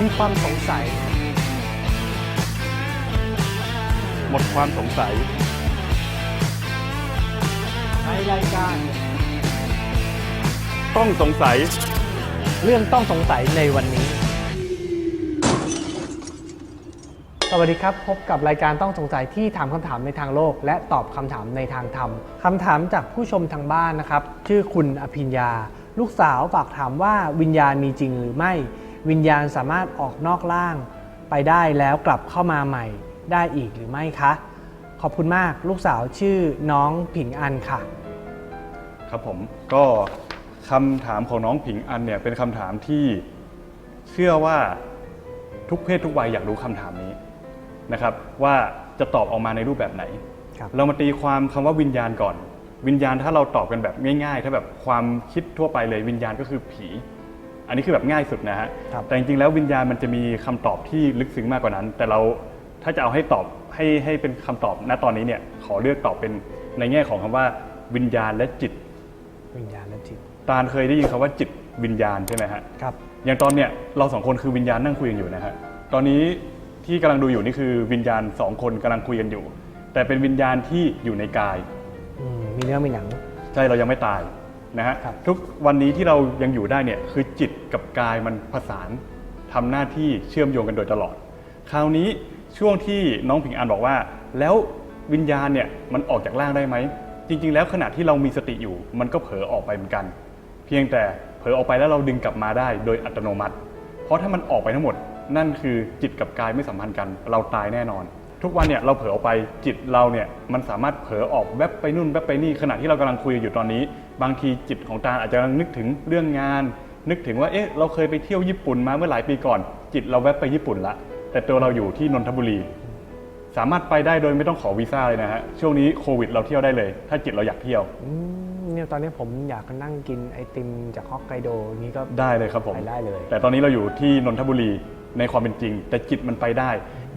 มีความสงสัย หมดความสงสัย ในรายการ ต้องสงสัย เรื่องต้องสงสัยในวันนี้ สวัสดีครับ พบกับรายการต้องสงสัยที่ถามคำถามในทางโลก และตอบคำถามในทางธรรมคำถามจากผู้ชมทางบ้านนะครับ ชื่อคุณอภิญญา ลูกสาวฝากถามว่าวิญญาณมีจริงหรือไม่ วิญญาณสามารถออกนอกร่าง ไปได้แล้วกลับเข้ามาใหม่ได้อีกหรือไม่คะ ขอบคุณมากลูกสาวชื่อน้องผิงอันค่ะ ครับผมก็คำถามของน้องผิงอันเนี่ยเป็นคำถามที่เชื่อว่าทุกเพศทุกวัยอยากรู้คำถามนี้นะครับ ว่าจะตอบออกมาในรูปแบบไหนครับเรามาตีความคำว่าวิญญาณก่อน วิญญาณถ้าเราตอบกันแบบง่าย ๆ ถ้าแบบความคิดทั่วไปเลยวิญญาณก็คือผี อันนี้คือแบบง่ายสุดนะฮะ ครับ แต่จริงๆแล้ววิญญาณมันจะมีคำตอบที่ลึกซึ้งมากกว่านั้น แต่เราถ้าจะเอาให้ตอบให้ให้เป็นคำตอบณตอนนี้เนี่ยขอเลือกตอบเป็นในแง่ของคำว่าวิญญาณและจิต วิญญาณและจิตตาลเคยได้ยินคำว่าจิตวิญญาณใช่ไหมฮะ ครับ อย่างตอนเนี้ยเราสองคนคือวิญญาณนั่งคุยกันอยู่นะฮะตอนนี้ที่กำลังดูอยู่นี่คือวิญญาณสองคนกำลังคุยกันอยู่ แต่เป็นวิญญาณที่อยู่ในกาย อืมมีเนื้อมีหนัง ใช่เรายังไม่ตาย นะฮะครับทุกวันนี้ที่เรายังอยู่ได้เนี่ยคือจิตกับกายมันผสานทำหน้าที่เชื่อมโยงกันโดยตลอด คราวนี้ช่วงที่น้องผิงอันบอกว่า แล้ววิญญาณเนี่ยมันออกจากร่างได้ไหม จริง ๆ แล้วขณะที่เรามีสติอยู่ มันก็เผลอออกไปเหมือนกัน เพียงแต่เผลอออกไปแล้วเราดึงกลับมาได้โดยอัตโนมัติ เพราะถ้ามันออกไปทั้งหมด นั่นคือจิตกับกายไม่สัมพันธ์กัน เราตายแน่นอน ทุกวันเนี่ยเราเผลอออกไปจิตเราเนี่ยมันสามารถเผลอออกแวบไปนู่นแวบไปนี่ขณะที่เรากำลังคุยอยู่ตอนนี้ บางทีจิตของตาอาจจะกำลังนึกถึงเรื่องงาน นึกถึงว่าเอ๊ะเราเคยไปเที่ยวญี่ปุ่นมาเมื่อหลายปีก่อน จิตเราแวบไปญี่ปุ่นละ แต่ตัวเราอยู่ที่นนทบุรี สามารถไปได้โดยไม่ต้องขอวีซ่าเลยนะฮะช่วงนี้โควิด เราเที่ยวได้เลย ถ้าจิตเราอยากเที่ยวอืมเนี่ยตอนนี้ผมอยากนั่งกินไอติมจากฮอกไกโดนี้ก็ได้เลยครับผม ไปได้เลย แต่ตอนนี้เราอยู่ที่นนทบุรีในความเป็นจริง แต่จิตมันไปได้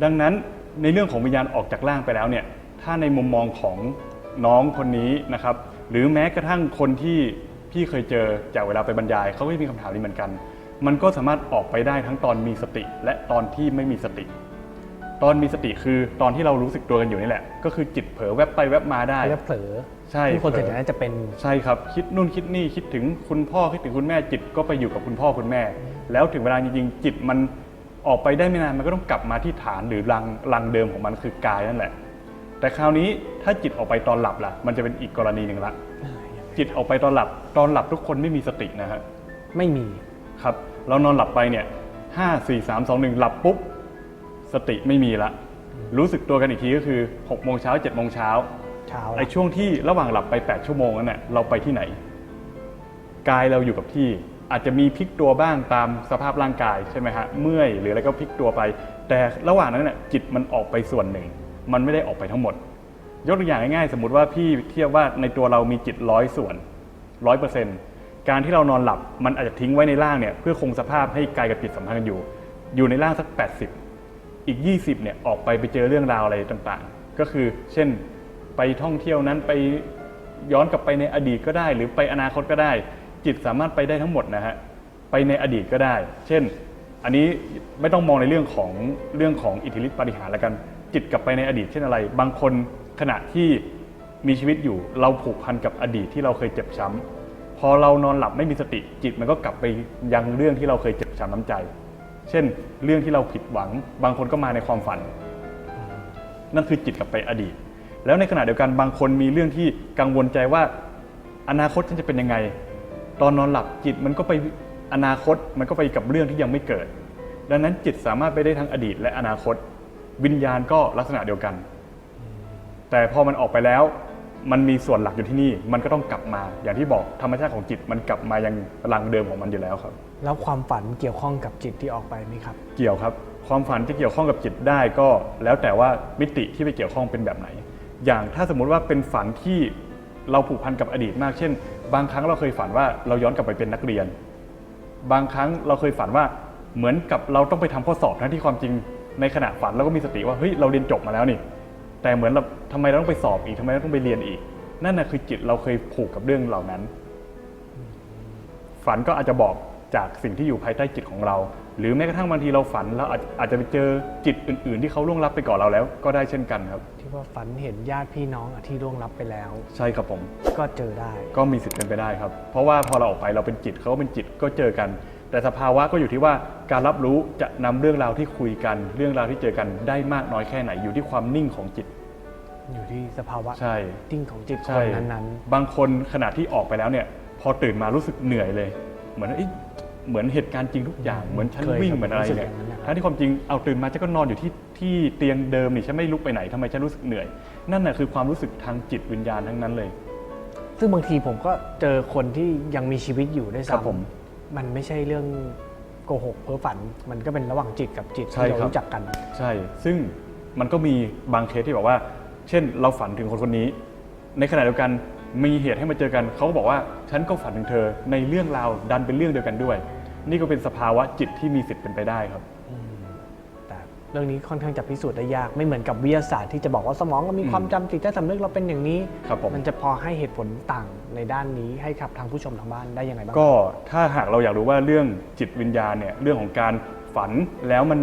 ดังนั้นในเรื่องของวิญญาณออกจากร่างไปแล้วเนี่ยถ้าในมุมมองของน้องคนนี้นะครับ หรือแม้กระทั่งคนที่พี่เคยเจอจากเวลาไปบรรยายเขาก็จะมีคำถามนี้เหมือนกัน มันก็สามารถออกไปได้ทั้งตอนมีสติ และตอนที่ไม่มีสติ ตอนมีสติคือตอนที่เรารู้สึกตัวกันอยู่นี่แหละ ก็คือจิตเผลอแวบไปแวบมาได้แล้วเผลอใช่ที่คนเผลอส่วนใหญ่น่าจะเป็นใช่ครับคิดนู่นคิดนี่คิดถึงคุณพ่อคิดถึงคุณแม่จิตก็ไปอยู่กับคุณพ่อคุณแม่ แล้วถึงเวลาจริงๆจิตมันออกไปได้ไม่นานมันก็ต้องกลับมาที่ฐานหรือรังรังเดิมของมันคือกายนั่นแหละ แต่คราวนี้ถ้าจิตออกไปตอนหลับล่ะ มันจะเป็นอีกกรณีหนึ่งละจิตออกไปตอนหลับ ตอนหลับทุกคนไม่มีสตินะฮะไม่มีครับ เรานอนหลับไปเนี่ยห้าสี่สามสองหนึ่งหลับปุ๊บสติไม่มีละ รู้สึกตัวกันอีกทีก็คือหกโมงเช้าเจ็ดโมงเช้าเช้าไอ้ช่วงที่ระหว่างหลับไป8ชั่วโมงนั้นเน่ะเราไปที่ไหนกายเราอยู่กับที่อาจจะมีพลิกตัวบ้างตามสภาพร่างกายใช่ไหมฮะเมื่อยหรืออะไรก็พลิกตัวไป แต่ระหว่างนั้นน่ะจิตมันออกไปส่วนหนึ่ง มันไม่ได้ออกไปทั้งหมด ยกตัวอย่างง่ายๆ สมมติว่าพี่เทียบว่าในตัวเรามีจิตร้อยส่วนร้อยเปอร์เซ็นต์การที่เรานอนหลับมันอาจจะทิ้งไว้ในร่างเนี่ยเพื่อคงสภาพให้กายกับจิตสัมพันธ์กันอยู่ อยู่ในร่างสัก 80 อีก 20เนี่ยออกไปไปเจอเรื่องราวอะไรต่างๆ ก็คือเช่นไปท่องเที่ยวนั้นไปย้อนกลับไปในอดีตก็ได้ หรือไปอนาคตก็ได้ จิตสามารถไปได้ทั้งหมดนะฮะไปในอดีตก็ได้ เช่น อันนี้ไม่ต้องมองในเรื่องของเรื่องของอิทธิฤทธิปาฏิหาริย์แล้วกัน จิตกลับไปในอดีตเช่นอะไร บางคนขณะที่มีชีวิตอยู่ เราผูกพันกับอดีตที่เราเคยเจ็บช้ำพอเรานอนหลับไม่มีสติจิตมันก็กลับไปยังเรื่องที่เราเคยเจ็บช้ำน้ำใจ เช่น เรื่องที่เราผิดหวัง บางคนก็มาในความฝัน นั่นคือจิตกลับไปอดีต แล้วในขณะเดียวกันบางคนมีเรื่องที่กังวลใจว่า อนาคตฉันจะเป็นยังไง ตอนนอนหลับจิตมันก็ไปอนาคตมันก็ไปกับเรื่องที่ยังไม่เกิด ดังนั้นจิตสามารถไปได้ทั้งอดีตและอนาคต วิญญาณก็ลักษณะเดียวกัน แต่พอมันออกไปแล้ว มันมีส่วนหลักอยู่ที่นี่ มันก็ต้องกลับมา อย่างที่บอกธรรมชาติของจิตมันกลับมายังรังเดิมของมันอยู่แล้วครับ แล้วความฝันเกี่ยวข้องกับจิตที่ออกไปไหมครับ เกี่ยวครับ ความฝันที่เกี่ยวข้องกับจิตได้ก็ แล้วแต่ว่ามิติที่ไปเกี่ยวข้องเป็นแบบไหน อย่างถ้าสมมุติว่าเป็นฝันที่เราผูกพันกับอดีตมาก เช่น บางครั้งเราเคยฝันว่าเราย้อนกลับไปเป็นนักเรียน บางครั้งเราเคยฝันว่าเหมือนกับเราต้องไปทำข้อสอบทั้งที่ความจริง ในขณะฝันเราก็มีสติว่าเฮ้ยเราเรียนจบมาแล้วนี่ แต่เหมือนเราทำไมเราต้องไปสอบอีกทำไมเราต้องไปเรียนอีก นั่นน่ะคือจิตเราเคยผูกกับเรื่องเหล่านั้น ฝันก็อาจจะบอกจากสิ่งที่อยู่ภายใต้จิตของเรา หรือแม้กระทั่งบางทีเราฝันแล้วอาจอาจจะไปเจอจิตอื่น ๆ ที่เขาล่วงลับไปก่อนเราแล้ว ก็ได้เช่นกันครับ ที่ว่าฝันเห็นญาติพี่น้องอะที่ล่วงลับไปแล้ว ใช่ครับผม ก็เจอได้ ก็มีสิทธิ์เป็นไปได้ครับ เพราะว่าพอเราออกไปเราเป็นจิตเขาก็เป็นจิตก็เจอกัน แต่สภาวะก็อยู่ที่ว่าการรับรู้จะนำเรื่องราวที่คุยกัน เรื่องราวที่เจอกันได้มากน้อยแค่ไหนอยู่ที่ความนิ่งของจิต อยู่ที่สภาวะใช่ติ้งของจิตคใช่นนั้นบางคนขณะที่ออกไปแล้วเนี่ย พอตื่นมารู้สึกเหนื่อยเลย เหมือนเอ๊ะเหมือนเหตุการณ์จริงทุกอย่างเหมือนฉันเคยวิ่งครับเหมือนอะไรรู้สึกเนี่อยย่างนั้นนะครับทั้งที่ความจริงเอาตื่นมาฉันก็นอนอยู่ที่ที่เตียงเดิมนี่ฉันไม่ลุกไปไหนทำไมฉันรู้สึกเหนื่อย นั่นน่ะคือความรู้สึกทางจิตวิญญาณทั้งนั้นเลย ซึ่งบางทีผมก็เจอคนที่ยังมีชีวิตอยู่ด้วยครับผมซ้ำ มันไม่ใช่เรื่องโกหกเพ้อฝัน มันก็เป็นระหว่างจิตกับจิตใช่ที่เราครับ รู้จักกัน ใช่ ซึ่งมันก็มีบางเคสที่บอกว่า เช่น เราฝันถึงคนคนนี้ ในขณะเดียวกันมีเหตุให้มาเจอกัน เขาก็บอกว่าฉันก็ฝันถึงเธอ ในเรื่องราวดันเป็นเรื่องเดียวกันด้วย นี่ก็เป็นสภาวะจิตที่มีสิทธิ์เป็นไปได้ครับแต่ เรื่องนี้ค่อนข้างจะพิสูจน์ได้ยากไม่เหมือนกับวิทยาศาสตร์ที่จะบอกว่าสมองเรามีความจำจิตใต้สำนึกเราเป็นอย่างนี้ครับผมมันจะพอให้เหตุผลต่างในด้านนี้ให้กับทางผู้ชมทางบ้านได้ยังไงบ้างก็ถ้าหากเราอยากรู้ว่าเรื่องจิตวิญญาณเนี่ยเรื่องของการฝันแล้วมัน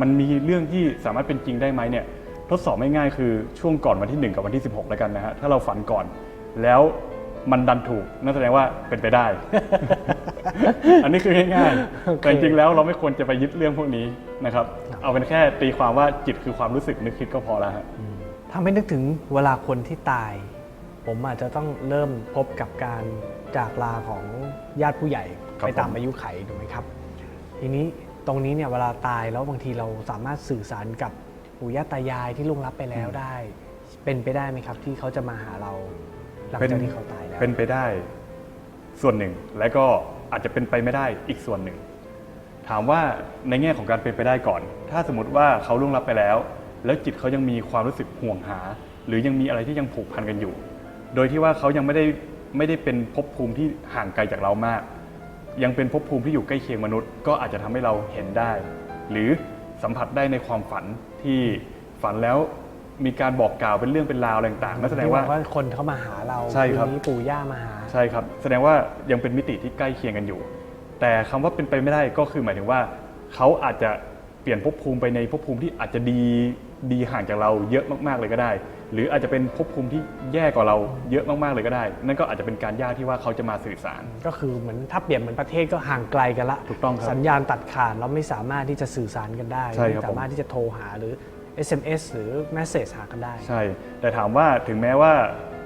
มันมีเรื่องที่สามารถเป็นจริงได้ไหมเนี่ยทดสอบง่ายๆคือช่วงก่อนวันที่ 1 กับวันที่ 16 แล้วกันนะฮะถ้าเราฝันก่อน แล้วมันดันถูกนั่นแสดงว่าเป็นไปได้ อันนี้คือง่ายๆแต่จริงๆแล้วเราไม่ควรจะไปยึดเรื่องพวกนี้ นะครับ เอาเป็นแค่ตีความว่าจิตคือความรู้สึกนึกคิดก็พอแล้วฮะทำให้นึกถึงเวลาคนที่ตาย ผมอาจจะต้องเริ่มพบกับการจากลาของญาติผู้ใหญ่ครับไปตามผมอายุไขถูกไหมครับ ทีนี้ตรงนี้เนี่ยเวลาตายแล้วบางทีเราสามารถสื่อสารกับปู่ย่าตายายที่ล่วงลับไปแล้วได้ เป็นไปได้ไหมครับ ที่เขาจะมาหาเราหลังจากที่เขาตายแล้วเป็นไปได้ส่วนหนึ่งและก็อาจจะเป็นไปไม่ได้อีกส่วนหนึ่ง ถามว่าในแง่ของการเป็นไปได้ก่อน ถ้าสมมติว่าเขาล่วงลับไปแล้ว แล้วจิตเขายังมีความรู้สึกห่วงหา หรือยังมีอะไรที่ยังผูกพันกันอยู่ โดยที่ว่าเขายังไม่ได้ไม่ได้เป็นภพภูมิที่ห่างไกลจากเรามาก ยังเป็นภพภูมิที่อยู่ใกล้เคียงมนุษย์ ก็อาจจะทำให้เราเห็นได้ หรือสัมผัสได้ในความฝันที่ฝันแล้วมีการบอกกล่าวเป็นเรื่องเป็นราวอะไรต่างๆนั่นแสดงว่าที่บอกคนเขามาหาเราใช่ครับนนี้ปู่ย่ามาหา ใช่ครับ แสดงว่ายังเป็นมิติที่ใกล้เคียงกันอยู่ แต่คำว่าเป็นไปไม่ได้ก็คือหมายถึงว่า เขาอาจจะเปลี่ยนภพภูมิไปในภพภูมิที่อาจจะดีดีห่างจากเราเยอะมาก ๆเลยก็ได้ หรืออาจจะเป็นภพภูมิที่แย่กว่าเราเยอะมากๆเลยก็ได้ นั่นก็อาจจะเป็นการยากที่ว่าเขาจะมาสื่อสาร ก็คือเหมือนถ้าเปรียบเหมือนประเทศก็ห่างไกลกันละถูกต้องครับสัญญาณตัดขาดเราไม่สามารถที่จะสื่อสารกันได้ใช่ครับ ไม่สามารถที่จะโทรหาหรือ SMS หรือ Message หากันได้ ใช่ แต่ถามว่าถึงแม้ว่า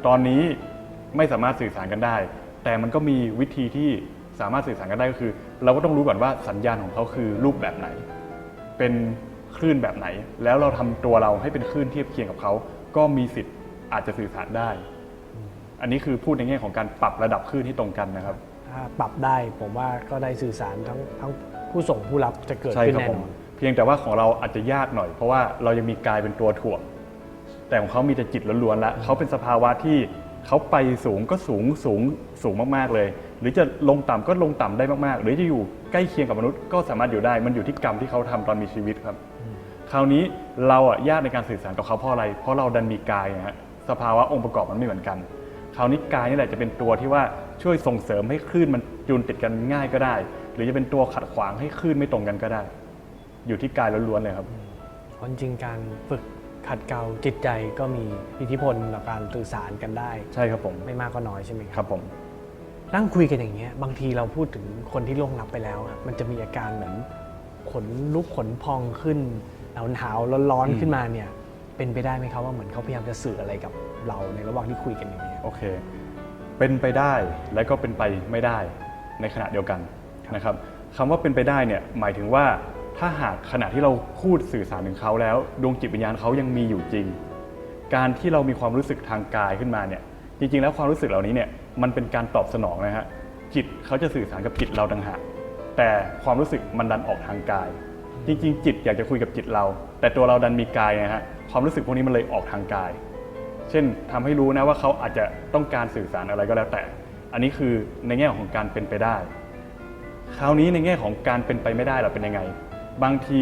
ตอนนี้ไม่สามารถสื่อสารกันได้ แต่มันก็มีวิธีที่ สามารถสื่อสารกันได้ก็คือ เราก็ต้องรู้ก่อนว่าสัญญาณของเขาคือรูปแบบไหน เป็นคลื่นแบบไหน แล้วเราทำตัวเราให้เป็นคลื่นเทียบเคียงกับเขา ก็มีสิทธิ์อาจจะสื่อสารได้ อันนี้คือพูดในแง่ของการปรับระดับคลื่นให้ตรงกันนะครับ ถ้าปรับได้ผมว่าก็ได้สื่อสารทั้งทั้งผู้ส่งผู้รับจะเกิดใช่ขึ้นครับแน่ผมนอนเพียงแต่ว่าของเราอาจจะยากหน่อย เพราะว่าเรายังมีกายเป็นตัวถ่วง แต่ของเขามีแต่จิตล้วนๆแล้วเขาเป็นสภาวะที่เขาไปสูงก็สูงสูงสูงมากๆเลย หรือจะลงต่ำก็ลงต่ำได้มากๆ หรือจะอยู่ใกล้เคียงกับมนุษย์ก็สามารถอยู่ได้ มันอยู่ที่กรรมที่เขาทำตอนมีชีวิตครับ คราวนี้เราอะยากในการสื่อสารกับเขาเพราะอะไร เพราะเราดันมีกายนะฮะสภาวะองค์ประกอบมันไม่เหมือนกัน คราวนี้กายนี่แหละจะเป็นตัวที่ว่าช่วยส่งเสริมให้คลื่นมันจูนติดกันง่ายก็ได้ หรือจะเป็นตัวขัดขวางให้คลื่นไม่ตรงกันก็ได้ อยู่ที่กายล้วนๆเลยครับเพราะจริงๆการฝึกขัดเกลาจิตใจก็มีอิทธิพลต่อการสื่อสารกันได้ ใช่ครับผมไม่มากก็น้อยใช่ไหมคครับรับผม นั่งคุยกันอย่างเงี้ยบางทีเราพูดถึงคนที่ล่วงลับไปแล้วอะมันจะมีอาการเหมือนขนลุกขนพองขึ้นหนาวหนาวๆร้อนอืมๆขึ้นมาเนี่ย เป็นไปได้ไหมครับว่าเหมือนเขาพยายามจะสื่ออะไรกับเราในระหว่างที่คุยกันอย่างเงี้ย โอเค เป็นไปได้และก็เป็นไปไม่ได้ในขณะเดียวกันนะครับคำว่าเป็นไปได้เนี่ยหมายถึงว่าถ้าหากขณะที่เราพูดสื่อสารถึงเขาแล้ว ดวงจิตวิญญาณเขายังมีอยู่จริง การที่เรามีความรู้สึกทางกายขึ้นมาเนี่ย จริงๆ แล้วความรู้สึกเหล่านี้เนี่ยมันเป็นการตอบสนองนะฮะจิตเขาจะสื่อสารกับจิตเราต่างหากแต่ความรู้สึกมันดันออกทางกาย จริงๆ จิตอยากจะคุยกับจิตเรา แต่ตัวเราดันมีกายนะฮะความรู้สึกพวกนี้มันเลยออกทางกาย เช่นทำให้รู้นะว่าเขาอาจจะต้องการสื่อสารอะไรก็แล้วแต่ อันนี้คือในแง่ของการเป็นไปได้ คราวนี้ในแง่ของการเป็นไปไม่ได้เราเป็นยังไง บางที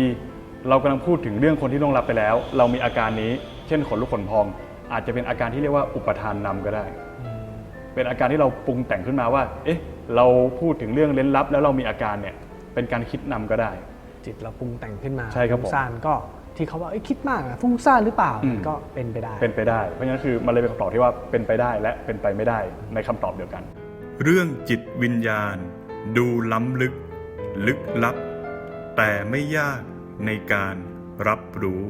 เรากำลังพูดถึงเรื่องคนที่ล่วงลับไปแล้ว เรามีอาการนี้ เช่นขนลุกขนพอง อาจจะเป็นอาการที่เรียกว่าอุปทานนำก็ได้ เป็นอาการที่เราปรุงแต่งขึ้นมาว่า เอ๊ะ เราพูดถึงเรื่องเล้นลับ แล้วเรามีอาการเนี่ย เป็นการคิดนำก็ได้ จิตเราปรุงแต่งขึ้นมาใช่ครับผมฟุ้งซ่านก็ที่เขาว่าเอ้ยคิดมากอะฟุ้งซ่านหรือเปล่าอืมก็เป็นไปได้ เป็นไปได้ เพราะฉะนั้นคือมันเลยเป็นคำตอบที่ว่าเป็นไปได้และเป็นไปไม่ได้ในคำตอบเดียวกัน เรื่องจิตวิญญาณ ดูล้ำลึก ลึกลับ แต่ไม่ยากในการรับรู้